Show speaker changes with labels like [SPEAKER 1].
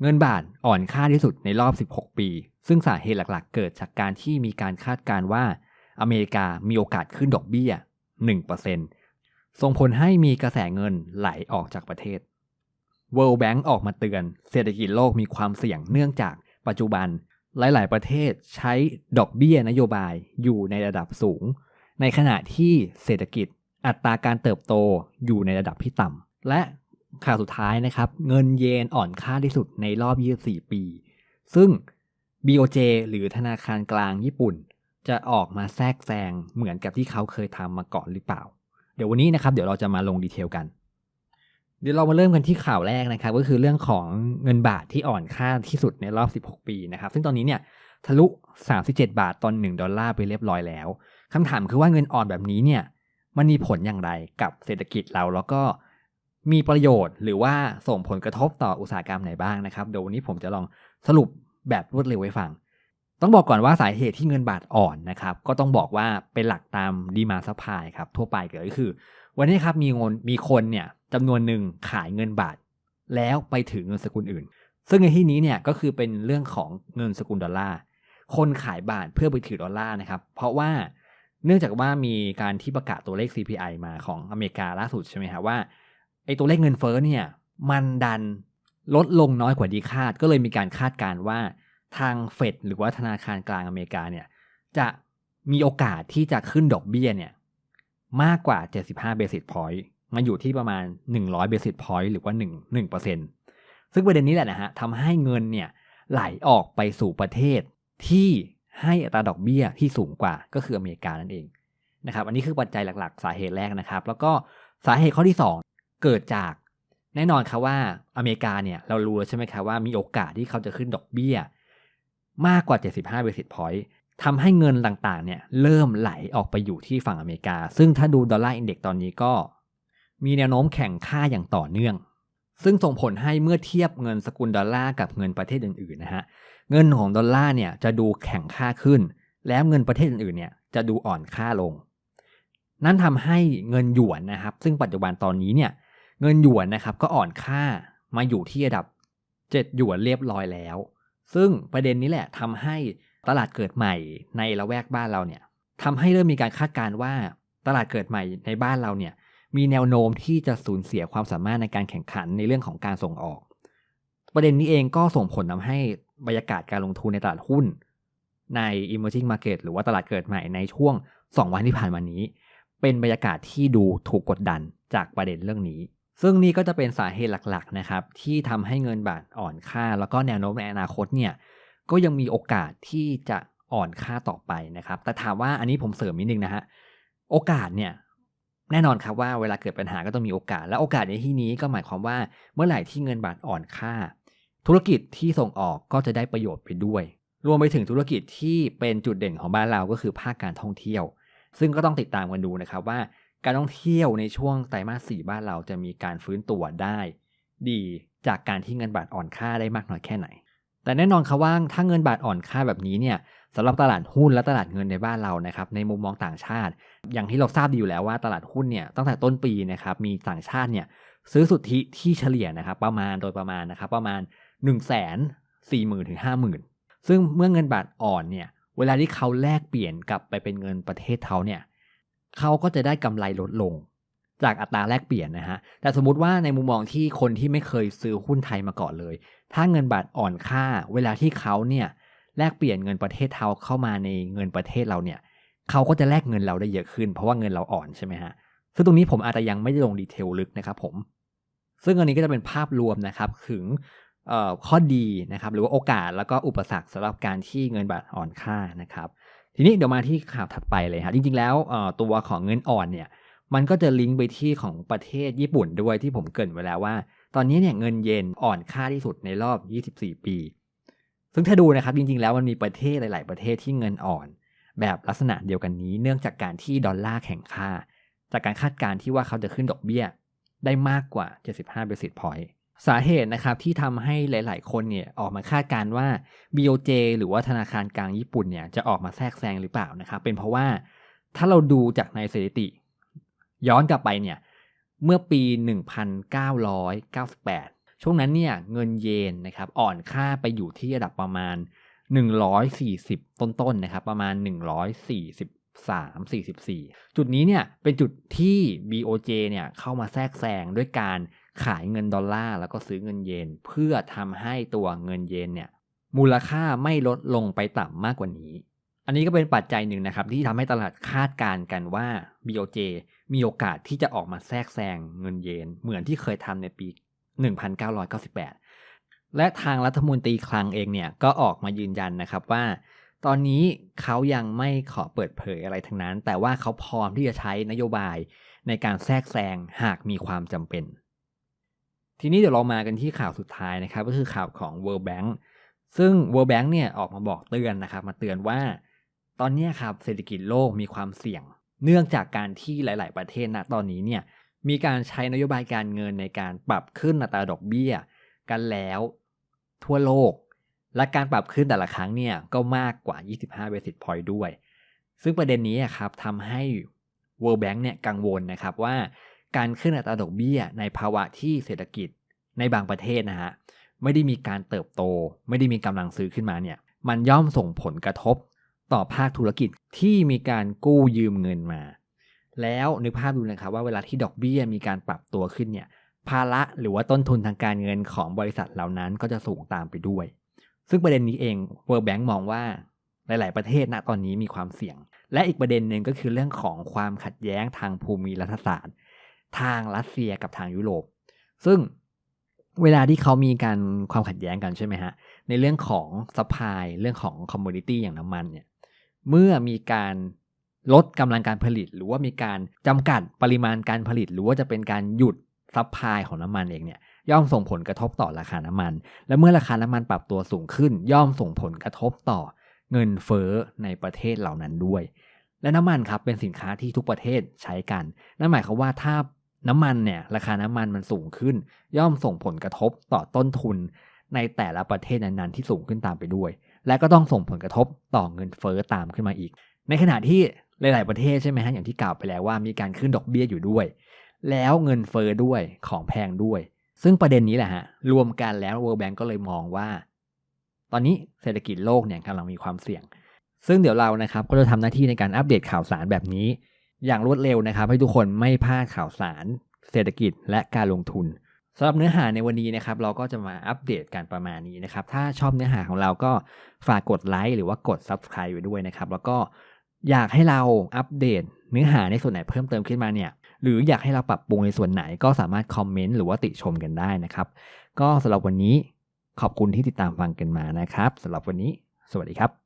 [SPEAKER 1] เงินบาทอ่อนค่าที่สุดในรอบ 16 ปี ซึ่งสาเหตุหลักๆ เกิดจากการที่มีการคาดการณ์ว่า อเมริกามีโอกาสขึ้นดอกเบี้ย 1%ส่งผลให้มีกระแสเงินไหลออกจากประเทศ World Bank ออกมาเตือน เศรษฐกิจโลกมีความเสี่ยงเนื่องจากปัจจุบันหลาย ๆ ประเทศใช้ดอกเบี้ยนโยบายอยู่ในระดับสูง ในขณะที่เศรษฐกิจอัตราการเติบโตอยู่ในระดับที่ต่ำและ ข่าวสุดท้ายนะครับ เงินเยนอ่อนค่าที่สุดในรอบ 24 ปี ซึ่ง BOJ หรือธนาคารกลางญี่ปุ่น จะออกมาแทรกแซงเหมือนกับที่เขาเคยทำมาก่อนหรือเปล่า เดี๋ยววันนี้นะครับ เดี๋ยวเราจะมาลงดีเทลกัน เดี๋ยวเรามาเริ่มกันที่ข่าวแรกนะครับ ก็คือเรื่องของเงินบาทที่อ่อนค่าที่สุดในรอบ 16 ปีนะครับ ซึ่งตอนนี้เนี่ยทะลุ 37 บาทตอน 1 ดอลลาร์ไปเรียบร้อยแล้วคำถามคือว่าเงินอ่อนแบบนี้เนี่ยมันมีผลอย่างไรกับเศรษฐกิจเราแล้วก็ มีประโยชน์หรือว่าส่งผลกระทบต่ออุตสาหกรรมไหนบ้างนะครับเดี๋ยววันนี้ผมจะลองสรุปแบบรวดเร็วไว้ฟัง ต้องบอกก่อนว่าสาเหตุที่เงินบาทอ่อนนะครับก็ต้องบอกว่าเป็นหลักตามดีมาซัพพลายครับทั่วไปเกิดก็คือ วันนี้ครับมีเงินมีคนเนี่ยจำนวนหนึ่งขายเงินบาท แล้วไปถือเงินสกุลอื่น ซึ่งในที่นี้เนี่ยก็คือเป็นเรื่องของเงินสกุลดอลลาร์คนขายบาทเพื่อไปถือดอลลาร์นะครับเพราะว่าเนื่องจากว่ามีการที่ประกาศตัวเลข CPI มาของอเมริกาล่าสุดใช่ไหมครับว่า ไอตัวเลขเงินเฟ้อเนี่ยมันดันลดลงน้อยกว่าที่คาด ก็เลยมีการคาดการว่าทางเฟดหรือว่าธนาคารกลางอเมริกาเนี่ยจะมีโอกาสที่จะขึ้นดอกเบี้ยเนี่ยมากกว่า 75 basis point มาอยู่ที่ประมาณ 100 basis point หรือว่า 1 1%ซึ่งประเด็นนี้แหละนะฮะทำให้เงินเนี่ยไหลออกไปสู่ประเทศที่ให้อัตราดอกเบี้ยที่สูงกว่าก็คืออเมริกานั่นเองนะครับ อันนี้คือปัจจัยหลัก ๆ สาเหตุแรกนะครับ แล้วก็สาเหตุข้อที่2 เกิดจากแน่นอนครับว่าอเมริกาเนี่ยเรารู้ใช่ไหมครับว่ามีโอกาสที่เขาจะขึ้นดอกเบี้ย มากกว่า 75 basis point ทำให้เงินต่างๆเนี่ยเริ่มไหลออกไปอยู่ที่ฝั่งอเมริกา ซึ่งถ้าดูดอลลาร์อินเด็กตอนนี้ก็ มีแนวโน้มแข่งค่าอย่างต่อเนื่อง ซึ่งส่งผลให้เมื่อเทียบเงินสกุลดอลลาร์กับเงินประเทศอื่นๆนะฮะเงินของดอลลาร์เนี่ยจะดูแข็งค่าขึ้น แล้วเงินประเทศอื่นๆเนี่ยจะดูอ่อนค่าลง นั่นทำให้เงินหยวนนะครับ ซึ่งปัจจุบันตอนนี้เนี่ย เงินหยวนนะครับก็อ่อนค่ามาอยู่ที่ระดับ 7 หยวนเรียบร้อยแล้ว ซึ่งประเด็นนี้แหละทำให้ตลาดเกิดใหม่ในละแวกบ้านเราเนี่ยทำให้เริ่มมีการคาดการณ์ว่าตลาดเกิดใหม่ในบ้านเราเนี่ยมีแนวโน้มที่จะสูญเสียความสามารถในการแข่งขันในเรื่องของการส่งออก ประเด็นนี้เองก็ส่งผลทำให้บรรยากาศการลงทุนในตลาดหุ้น ใน emerging market หรือว่าตลาดเกิดใหม่ในช่วง 2 วันที่ผ่านมานี้ เป็นบรรยากาศที่ดูถูกกดดันจากประเด็นเรื่องนี้ ซึ่งนี่ก็จะเป็นสาเหตุหลักๆนะครับที่ทำให้เงินบาทอ่อนค่า แล้วก็แนวโน้มในอนาคตเนี่ยก็ยังมีโอกาสที่จะอ่อนค่าต่อไปนะครับ แต่ถามว่าอันนี้ผมเสริมนิดนึงนะฮะโอกาสเนี่ยแน่นอนครับว่าเวลาเกิดปัญหาก็ต้องมีโอกาส และโอกาสในที่นี้ก็หมายความว่าเมื่อไหร่ที่เงินบาทอ่อนค่า ธุรกิจที่ส่งออกก็จะได้ประโยชน์ไปด้วย รวมไปถึงธุรกิจที่เป็นจุดเด่นของบ้านเราก็คือภาคการท่องเที่ยว ซึ่งก็ต้องติดตามกันดูนะครับว่า การท่องเที่ยวในช่วงไตรมาสสี่บ้านเราจะมีการฟื้นตัวได้ ดีจากการที่เงินบาทอ่อนค่าได้มากน้อยแค่ไหน แต่แน่นอนครับว่าถ้าเงินบาทอ่อนค่าแบบนี้เนี่ยสำหรับตลาดหุ้นและตลาดเงินในบ้านเรานะครับในมุมมองต่างชาติ อย่างที่เราทราบดีอยู่แล้วว่าตลาดหุ้นเนี่ยตั้งแต่ต้นปีนะครับมีต่างชาติเนี่ยซื้อสุทธิที่เฉลี่ยนะครับประมาณโดยประมาณนะครับประมาณ1นึ่งแสนสี่หมื่นถึงห้าหมื่นซึ่งเมื่อเงินบาทอ่อนเนี่ยเวลาที่เขาแลกเปลี่ยนกลับไปเป็นเงินประเทศเขาเนี่ย เขาก็จะได้กำไรลดลง จากอัตราแลกเปลี่ยนนะฮะ แต่สมมติว่าในมุมมองที่คนที่ไม่เคยซื้อหุ้นไทยมาก่อนเลย ถ้าเงินบาทอ่อนค่า เวลาที่เขาเนี่ยแลกเปลี่ยนเงินประเทศเขาเข้ามาในเงินประเทศเราเนี่ยเขาก็จะแลกเงินเราได้เยอะขึ้น เพราะว่าเงินเราอ่อนใช่ไหมฮะซึ่งตรงนี้ผมอาจจะยังไม่ได้ลงดีเทลลึกนะครับผม ซึ่งอันนี้ก็จะเป็นภาพรวมนะครับถึงข้อดีนะครับหรือว่าโอกาสแล้วก็อุปสรรคสำหรับการที่เงินบาทอ่อนค่านะครับ ทีนี้เดี๋ยวมาที่ข่าวถัดไปเลยครับจริงๆแล้วตัวของเงินอ่อนเนี่ยมันก็จะลิงก์ไปที่ของประเทศญี่ปุ่นด้วยที่ผมเกริ่นไว้แล้วว่า ตอนนี้เนี่ยเงินเยนอ่อนค่าที่สุดในรอบ 24 ปี ซึ่งถ้าดูนะครับจริงๆแล้วมันมีประเทศหลาย ๆ ประเทศที่เงินอ่อน แบบลักษณะเดียวกันนี้ เนื่องจากการที่ดอลลาร์แข็งค่า จากการคาดการณ์ที่ว่าเขาจะขึ้นดอกเบี้ย ได้มากกว่า 75 basis point สาเหตุนะครับที่ทำให้หลาย ๆ คนเนี่ยออกมาคาดการว่า BOJ หรือว่าธนาคารกลางญี่ปุ่นเนี่ยจะออกมาแทรกแซงหรือเปล่านะครับ เป็นเพราะว่าถ้าเราดูจากในสถิติ ย้อนกลับไปเนี่ยเมื่อปี 1998 ช่วงนั้นเนี่ยเงินเยนนะครับอ่อนค่าไปอยู่ที่ระดับประมาณ 140 ต้นๆนะครับประมาณ 143 44 จุดนี้เนี่ยเป็นจุดที่ BOJ เนี่ยเข้ามาแทรกแซงด้วยการ ขายเงินดอลลาร์แล้วก็ซื้อเงินเยน เพื่อทำให้ตัวเงินเยนเนี่ยมูลค่าไม่ลดลงไปต่ำมากกว่านี้ อันนี้ก็เป็นปัจจัยหนึ่งนะครับ ที่ทำให้ตลาดคาดการณ์กันว่า BOJ มีโอกาสที่จะออกมาแทรกแซงเงินเยน เหมือนที่เคยทำในปี 1998 และทางรัฐมนตรีคลังเองเนี่ยก็ออกมายืนยันนะครับว่า ตอนนี้เขายังไม่ขอเปิดเผยอะไรทั้งนั้น แต่ว่าเขาพร้อมที่จะใช้นโยบายในการแทรกแซงหากมีความจำเป็น ทีนี้เดี๋ยวเรามากันที่ข่าวสุดท้ายนะครับ ก็คือข่าวของ World Bank ซึ่ง World Bank เนี่ยออกมาบอกเตือนนะครับ มาเตือนว่า ตอนนี้ครับเศรษฐกิจโลกมีความเสี่ยง เนื่องจากการที่หลาย ๆ ประเทศณตอนนี้เนี่ยมีการใช้นโยบายการเงินในการปรับขึ้นอัตราดอกเบี้ย กันแล้วทั่วโลก และการปรับขึ้นแต่ละครั้งเนี่ยก็มากกว่า 25 basis point ด้วย ซึ่งประเด็นนี้ครับทำให้ World Bank เนี่ยกังวลนะครับว่า การขึ้นอัตราดอกเบี้ยในภาวะที่เศรษฐกิจในบางประเทศนะฮะไม่ได้มีการเติบโต ไม่ได้มีกำลังซื้อขึ้นมาเนี่ยมันย่อมส่งผลกระทบต่อภาคธุรกิจที่มีการกู้ยืมเงินมา แล้วนึกภาพดูนะครับว่าเวลาที่ดอกเบี้ยมีการปรับตัวขึ้นเนี่ยภาระหรือว่าต้นทุนทางการเงินของบริษัทเหล่านั้นก็จะสูงตามไปด้วย ซึ่งประเด็นนี้เอง World Bank มองว่าหลาย ๆ ประเทศณตอนนี้มีความเสี่ยง และอีกประเด็นหนึ่งก็คือเรื่องของความขัดแย้งทางภูมิรัฐศาสตร์ ทางรัสเซียกับทางยุโรป ซึ่งเวลาที่เขามีการความขัดแย้งกันใช่ไหมฮะ ในเรื่องของสปายเรื่องของคอมมูนิตี้อย่างน้ำมันเนี่ย เมื่อมีการลดกำลังการผลิต หรือว่ามีการจำกัดปริมาณการผลิต หรือว่าจะเป็นการหยุดซัพพลายของน้ำมันเองเนี่ยย่อมส่งผลกระทบต่อราคาน้ำมัน และเมื่อราคาน้ำมันปรับตัวสูงขึ้น ย่อมส่งผลกระทบต่อเงินเฟ้อในประเทศเหล่านั้นด้วย และน้ำมันครับเป็นสินค้าที่ทุกประเทศใช้กัน นั่นหมายความว่าถ้า น้ำมันเนี่ยราคาน้ำมันมันสูงขึ้น ย่อมส่งผลกระทบต่อต้นทุนในแต่ละประเทศนั้นๆที่สูงขึ้นตามไปด้วย และก็ต้องส่งผลกระทบต่อเงินเฟ้อตามขึ้นมาอีก ในขณะที่หลาย ๆประเทศใช่ไหมฮะอย่างที่กล่าวไปแล้วว่ามีการขึ้นดอกเบี้ยอยู่ด้วย แล้วเงินเฟ้อด้วยของแพงด้วย ซึ่งประเด็นนี้แหละฮะรวมกันแล้ว World Bank ก็เลยมองว่า ตอนนี้เศรษฐกิจโลกเนี่ยกำลังมีความเสี่ยง ซึ่งเดี๋ยวเรานะครับก็จะทำหน้าที่ในการอัปเดตข่าวสารแบบนี้ อย่างรวดเร็วนะครับ ให้ทุกคนไม่พลาดข่าวสาร เศรษฐกิจและการลงทุนสำหรับเนื้อหาในวันนี้นะครับ เราก็จะมาอัปเดตกันประมาณนี้นะครับ ถ้าชอบเนื้อหาของเราก็ฝากกดไลค์หรือว่ากด Subscribe ไว้ด้วยนะครับ แล้วก็อยากให้เราอัปเดตเนื้อหาในส่วนไหนเพิ่มเติมขึ้นมาเนี่ย หรืออยากให้เราปรับปรุงในส่วนไหนก็สามารถคอมเมนต์หรือว่าติชมกันได้นะครับ ก็สำหรับวันนี้ขอบคุณที่ติดตามฟังกันมานะครับสำหรับวันนี้ สวัสดีครับ